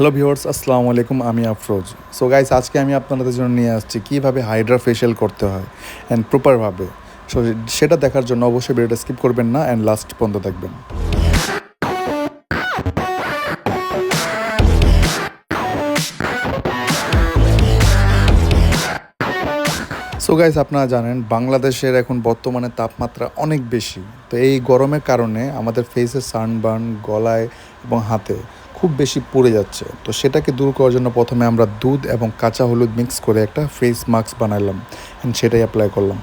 Hello viewers আসসালামু আলাইকুম আমি আফরোজ। সো গাইস আজকে আমি আপনাদের জন্য নিয়ে আসছি কীভাবে হাইড্রা ফেশিয়াল করতে হয় অ্যান্ড প্রপারভাবে সো সেটা দেখার জন্য অবশ্যই ভিডিওটা স্কিপ করবেন না অ্যান্ড লাস্ট পর্যন্ত দেখবেন। সো গাইস আপনারা জানেন, বাংলাদেশের এখন বর্তমানে তাপমাত্রা অনেক বেশি। তো এই গরমের কারণে আমাদের ফেসে সানবার্ন গলায় এবং হাতে। খুব বেশি পড়ে যাচ্ছে। তো সেটাকে দূর করার জন্য প্রথমে আমরা দুধ এবং কাঁচা হলুদ মিক্স করে একটা ফেস মাস্ক বানালাম অ্যান্ড সেটাই অ্যাপ্লাই করলাম।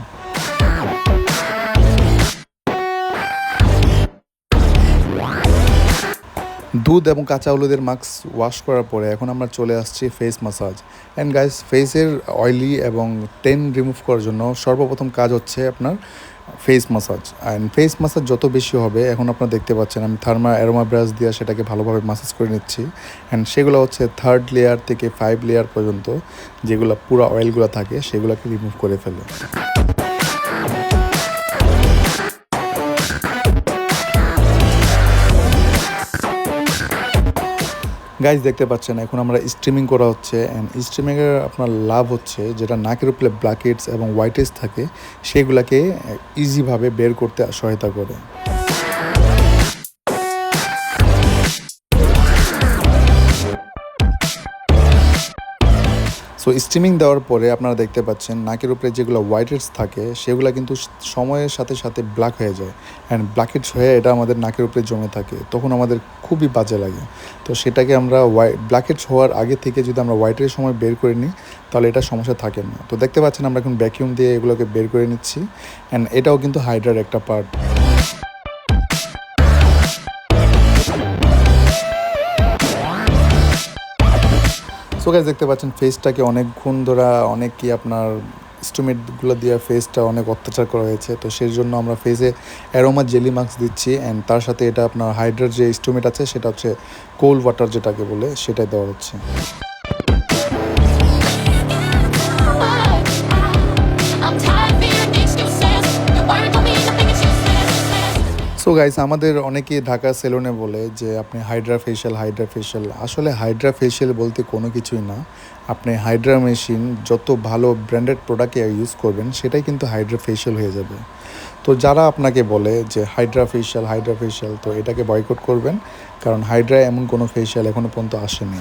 দুধ এবং কাঁচা হলুদের মাস্ক ওয়াশ করার পরে এখন আমরা চলে আসছি ফেস মাসাজ অ্যান্ড গাইস ফেসের অয়েলি এবং টেন রিমুভ করার জন্য সর্বপ্রথম কাজ হচ্ছে আপনার face massage and face massage যত বেশি হবে, এখন আপনারা দেখতে পাচ্ছেন, আমি থার্মা অ্যারোমা ব্রাশ দিয়ে সেটাকে ভালোভাবে মাসাজ করে নিচ্ছি। অ্যান্ড সেগুলো হচ্ছে থার্ড লেয়ার থেকে ফাইভ লেয়ার পর্যন্ত যেগুলো পুরো অয়েলগুলো থাকে, সেগুলোকে রিমুভ করে ফেলে গাইজ দেখতে পাচ্ছেন, এখন আমরা স্ট্রিমিং করা হচ্ছে অ্যান্ড স্ট্রিমিংয়ের আপনার লাভ হচ্ছে যেটা নাকের উপরে ব্ল্যাকেটস এবং হোয়াইটেস থাকে, সেগুলোকে ইজিভাবে বের করতে সহায়তা করে। সো স্টিমিং দেওয়ার পরে আপনারা দেখতে পাচ্ছেন নাকের উপরে যেগুলো হোয়াইটেডস থাকে, সেগুলো কিন্তু সময়ের সাথে সাথে ব্ল্যাক হয়ে যায়। অ্যান্ড ব্ল্যাকেটস হয়ে এটা আমাদের নাকের উপরে জমে থাকে। তখন আমাদের খুবই বাজে লাগে। তো সেটাকে আমরা হোয়াই ব্ল্যাকেটস হওয়ার আগে থেকে যদি আমরা হোয়াইটের সময় বের করে নিই, তাহলে এটা সমস্যা থাকে না। তো দেখতে পাচ্ছেন আমরা এখন ভ্যাকিউম দিয়ে এগুলোকে বের করে নিচ্ছি। অ্যান্ড এটাও কিন্তু হাইড্রার একটা পার্ট সো গাইজ দেখতে পাচ্ছেন ফেসটাকে অনেকক্ষণ ধরা, অনেক কি আপনার স্টুমেটগুলো দিয়ে ফেসটা অনেক অত্যাচার করা হয়েছে। তো সেই জন্য আমরা ফেসে অ্যারোমা জেলি মাস্ক দিচ্ছি অ্যান্ড তার সাথে এটা আপনার হাইড্রার যে স্টুমেট আছে, সেটা হচ্ছে কোল্ড ওয়াটার যেটাকে বলে, সেটাই দেওয়া হচ্ছে। সো গাইস আমাদের অনেকেই ঢাকা সেলুনে বলে যে, আপনি হাইড্রা ফেশিয়াল হাইড্রা ফেশিয়াল আসলে হাইড্রা ফেশিয়াল বলতে কোনো কিছুই না। আপনি হাইড্রা মেশিন যত ভালো ব্র্যান্ডেড প্রোডাক্টে ইউজ করবেন, সেটাই কিন্তু হাইড্রা ফেশিয়াল হয়ে যাবে। তো যারা আপনাকে বলে যে হাইড্রা ফেশিয়াল হাইড্রা ফেশিয়াল তো এটাকে বয়কট করবেন। কারণ হাইড্রা এমন কোনো ফেশিয়াল এখনও পর্যন্ত আসেনি।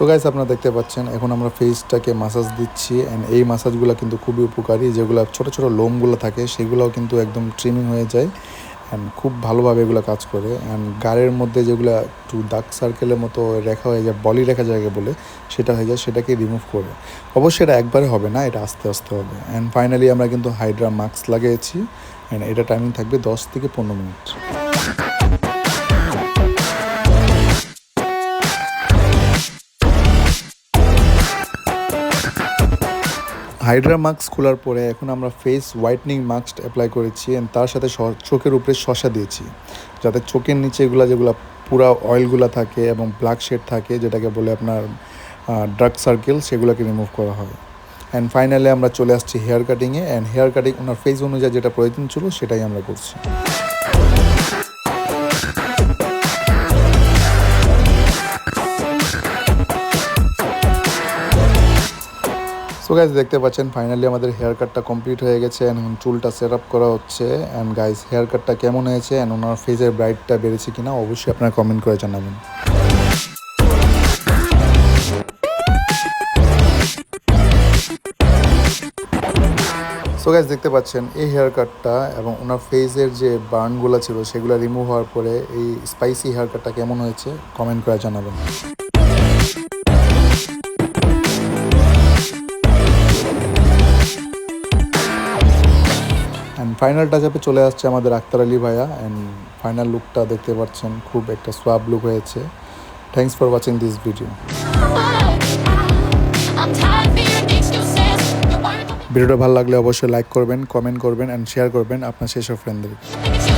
সো গাইস আপনারা দেখতে পাচ্ছেন, এখন আমরা ফেসটাকে মাসাজ দিচ্ছি অ্যান্ড এই মাসাজগুলো কিন্তু খুবই উপকারী, যেগুলো ছোট ছোট লোমগুলো থাকে, সেগুলোও কিন্তু একদম ট্রিমিং হয়ে যায় অ্যান্ড খুব ভালোভাবে এগুলো কাজ করে অ্যান্ড গাড়ের মধ্যে যেগুলো একটু ডার্ক সার্কেলের মতো রেখা হয়ে যায় বলি রেখা জায়গায় বলে, সেটা হয়ে যায় সেটাকে রিমুভ করে। অবশ্যই এটা একবারে হবে না, এটা আস্তে আস্তে হবে। অ্যান্ড ফাইনালি আমরা কিন্তু হাইড্রা মাস্ক লাগিয়েছি অ্যান্ড এটা টাইমিং থাকবে দশ থেকে পনেরো মিনিট। হাইড্রা মাস্ক খোলার পরে এখন আমরা ফেস হোয়াইটনিং মাস্ক অ্যাপ্লাই করেছি অ্যান্ড তার সাথে চোখের উপরে শশা দিয়েছি। যাতে চোখের নিচে এগুলো যেগুলো পুরা অয়েলগুলো থাকে এবং ব্ল্যাক শেড থাকে, যেটাকে বলে আপনার ডার্ক সার্কেল সেগুলোকে রিমুভ করা হয়। অ্যান্ড ফাইনালি আমরা চলে আসছি হেয়ার কাটিংয়ে অ্যান্ড হেয়ার কাটিং ওনার ফেস অনুযায়ী যেটা প্রয়োজন ছিল সেটাই আমরা করছি। সো গাইজ দেখতে পাচ্ছেন ফাইনালি আমাদের হেয়ার কাটটা কমপ্লিট হয়ে গেছে এখন চুলটা সেট আপ করা হচ্ছে। অ্যান্ড গাইজ হেয়ার কাটটা কেমন হয়েছে অ্যান্ড ওনার ফেসের ব্রাইটটা বেড়েছে কিনা অবশ্যই আপনারা কমেন্ট করে জানাবেন। সো গাইজ দেখতে পাচ্ছেন, এই হেয়ার কাটটা এবং ওনার ফেসের যে বার্নগুলো ছিল, সেগুলো রিমুভ হওয়ার পরে এই স্পাইসি হেয়ার কাটটা কেমন হয়েছে কমেন্ট করে জানাবেন। ফাইনাল টাচ আপে চলে আসছে আমাদের আক্তার আলী ভাইয়া অ্যান্ড ফাইনাল লুকটা দেখতে পাচ্ছেন খুব একটা সোয়াব লুক হয়েছে। Thanks for watching this video ভিডিওটা ভালো লাগলে অবশ্যই লাইক করবেন কমেন্ট করবেন অ্যান্ড শেয়ার করবেন আপনার সেসব ফ্রেন্ডদের nothing,